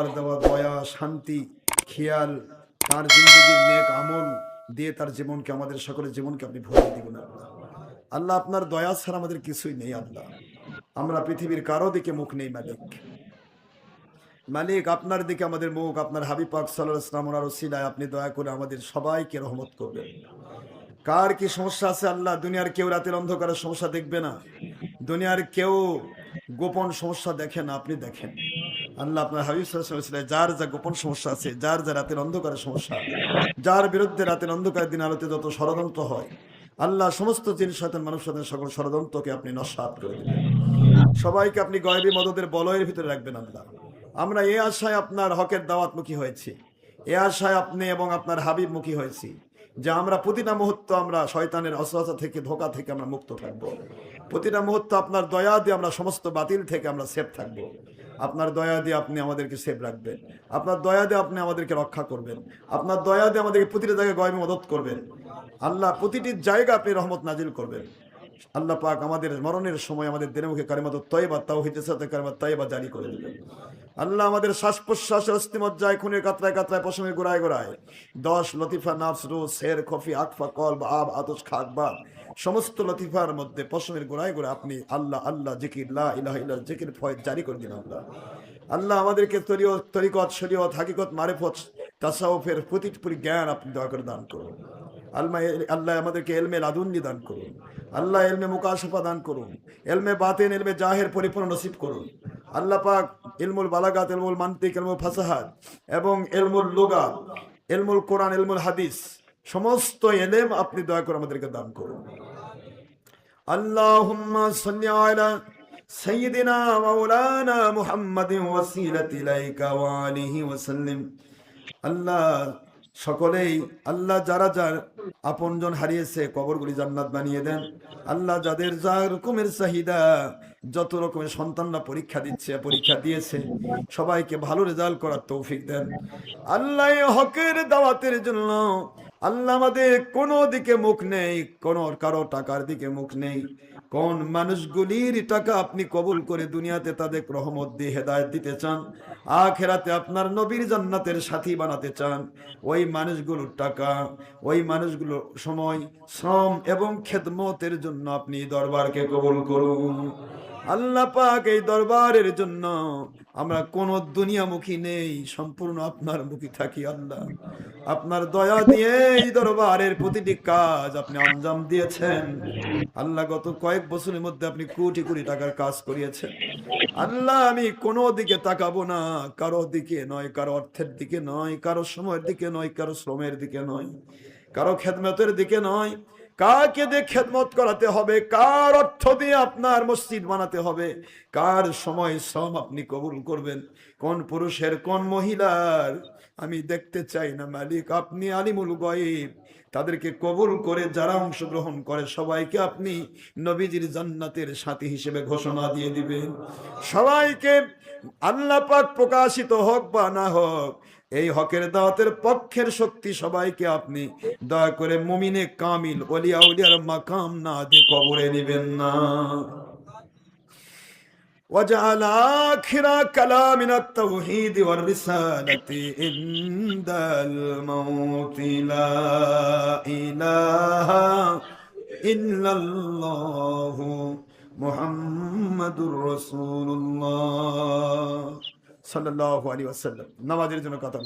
তার দেওয়া দয়া, শান্তি, খেয়াল, তার জিন্দগির নেক আমল দিয়ে তার জীবনকে, আমাদের সকলের জীবনকে আপনি ভরিয়ে দিবেন আল্লাহ। আপনার দয়া ছাড়া আমাদের কিছুই নেই আল্লাহ। আমরা পৃথিবীর কারও দিকে মুখ নেই, মালিক। মালিক, আপনার দিকে আমাদের মুখ, আপনার হাবিব পাক সাল্লাহ আপনি দয়া করে আমাদের সবাইকে রহমত করবেন। কার কি সমস্যা আছে আল্লাহ? দুনিয়ার কেউ রাতের অন্ধকারের সমস্যা দেখবে না। দুনিয়ার কেউ গোপন সমস্যা দেখে না, আপনি দেখেন। আল্লাহ আপনার হাবিব সাল্লাল্লাহু আলাইহি ওয়াসাল্লাম, যার যা গোপন সমস্যা আছে যার যা রাতের অন্ধকারের সমস্যা যার বিরুদ্ধে রাতের অন্ধকারের দিন আলোতে যত ষড়যন্ত্র হয় আল্লাহ সমস্ত জিনিস শয়তান মানুষ শয়তান সকল ষড়যন্ত্রকে আপনি নস্বাত করে দেবেন। সবাইকে আপনি গয়বী মদদের বলয়ের ভিতরে রাখবেন আল্লাহ। আমরা এই আশায় আপনার হকের দাওয়াতমুখী হয়েছি। এ আশায় আপনি এবং আপনার হাবিব মুখী হয়েছি যে আমরা প্রতিটা মুহূর্ত আমরা শয়তানের অসহতা থেকে ধোকা থেকে আমরা মুক্ত থাকব। প্রতিটা মুহূর্ত আপনার দয়া দিয়ে আমরা সমস্ত বাতিল থেকে আমরা সেফ থাকব। আপনার দয়া দিয়ে আপনি আমাদেরকে সেভ রাখবেন। আপনার দয়া দিয়ে আপনি আমাদেরকে রক্ষা করবেন। আপনার দয়া দিয়ে আমাদেরকে প্রতিটি জায়গায় গয়মে মদত করবেন। আল্লাহ, প্রতিটি জায়গা আপনি রহমত নাজিল করবেন। আল্লাহ পাক আমাদের মরণের সময় আমাদের দিনে মুখে কারিমাত তৈবা তাও হিতে সাথে কারিমাত তৈবা জারি করে দেবেন। আল্লাহ আমাদের শ্বাস প্রশ্বাসের অস্থিমজ্জায় খুনের কাতরায় কাতরায়, পশমের গোড়ায় গোড়ায়, দশ লতিফা নাফস রু শের খফি, আকফা কল বা আব, আতস খাকবাদ সমস্ত লতিফার মধ্যে পশমের গোড়ায় গোড়ায় আপনি আল্লাহ আল্লাহ, জিকির, লা ইলাহা ইল্লাহ জিকির ফয়েজ জারি করে দিন আল্লাহ। আল্লাহ আমাদেরকে তরিয়ত, তরিকত, শরীয়ত, হাকিকত, মারেফত, তাসাউফের প্রতিটি জ্ঞান আপনি দয়া করে দান করুন। আল্লাহ আল্লাহ আমাদেরকে এলমে লাদুন্নি দান করুন। আল্লাহ এলমে মুকাশফা দান করুন। এলমে বাতেন, এলমে জাহের পরিপূর্ণ নসিব করুন। আল্লাহ পাক ইলমুল বালাগাত ইলমুল মান্তিক ইলমুল ফাসাহাত এবং ইলমুল লুগা ইলমুল কোরআন ইলমুল হাদিস, সমস্ত এলেম আপনি দয়া করে আমাদেরকে দান করুন। আল্লাহুম্মা সাল্লি আলা সাইয়্যিদিনা মাওলানা মুহাম্মাদিন ওয়াসিলাতি ইলাইকা ওয়া আলিহি ওয়া সাল্লিম আল্লাহ সকলেই আল্লাহ যারা যার আপনজন হারিয়েছে কবরগুলি জান্নাত বানিয়ে দেন। আল্লাহ যাদের যা রকমের চাহিদা, যত রকমের সন্তানরা পরীক্ষা দিচ্ছে, পরীক্ষা দিয়েছে, সবাইকে ভালো রেজাল্ট করার তৌফিক দেন। আল্লাহ হকের দাওয়াতের জন্য আল্লাহ আমাদের কোনো দিকে মুখ নেই, কোনো কারও টাকার দিকে মুখ নেই। কোন মানুষগুলির টাকা আপনি কবুল করে দুনিয়াতে তাদের রহমত দিয়ে হেদায়ত দিতে চান, আখেরাতে আপনার নবীর জান্নাতের সাথী বানাতে চান, ওই মানুষগুলোর টাকা, ওই মানুষগুলোর সময়, শ্রম এবং খেদমতের জন্য আপনি দরবারকে কবুল করুন। আল্লাহ পাক এই দরবারের জন্য আমরা কোন দুনিয়ামুখী নেই, সম্পূর্ণ আপনার মুখী থাকি আল্লাহ। আপনার দয়া দিয়ে এই দরবারের প্রতিটি কাজ আপনি আঞ্জাম দিয়েছেন। আল্লাহ গত কয়েক বছরের মধ্যে আপনি কোটি কোটি টাকার কাজ করিয়েছেন। আল্লাহ, আমি কোনো দিকে তাকাবো না, কারও দিকে নয়, কারও অর্থের দিকে নয়, কারও সময়ের দিকে নয়, কারও শ্রমের দিকে নয়, কারও খেদমতের দিকে নয়। কাকে দিয়ে খেদমত করাতে হবে? কার অর্থ দিয়ে আপনার মসজিদ বানাতে হবে? কার সময় শ্রম আপনি কবুল করবেন? কোন পুরুষের, কোন মহিলার? আমি দেখতে চাই না, মালিক। আপনি আলিমুল গয়েব। তাদেরকে কবুল করে যারা অংশগ্রহণ করে, সবাইকে আপনি নবীজির জান্নাতের সাথী হিসেবে ঘোষণা দিয়ে দিবেন। সবাইকে আল্লাহ পাক প্রকাশিত হোক বা না হোক, এই হকের দাওয়াতের পক্ষের শক্তি সবাইকে আপনি দয়া করে মুমিনে কামিল, ওলিয়া উলিয়ার মাকাম না দিয়ে কবরে নেবেন না। وجعل آخر كلامنا التوحيد والرسالة عند الموت لا إله إلا الله محمد رسول الله صلى الله عليه وسلم نواجر جنو কথা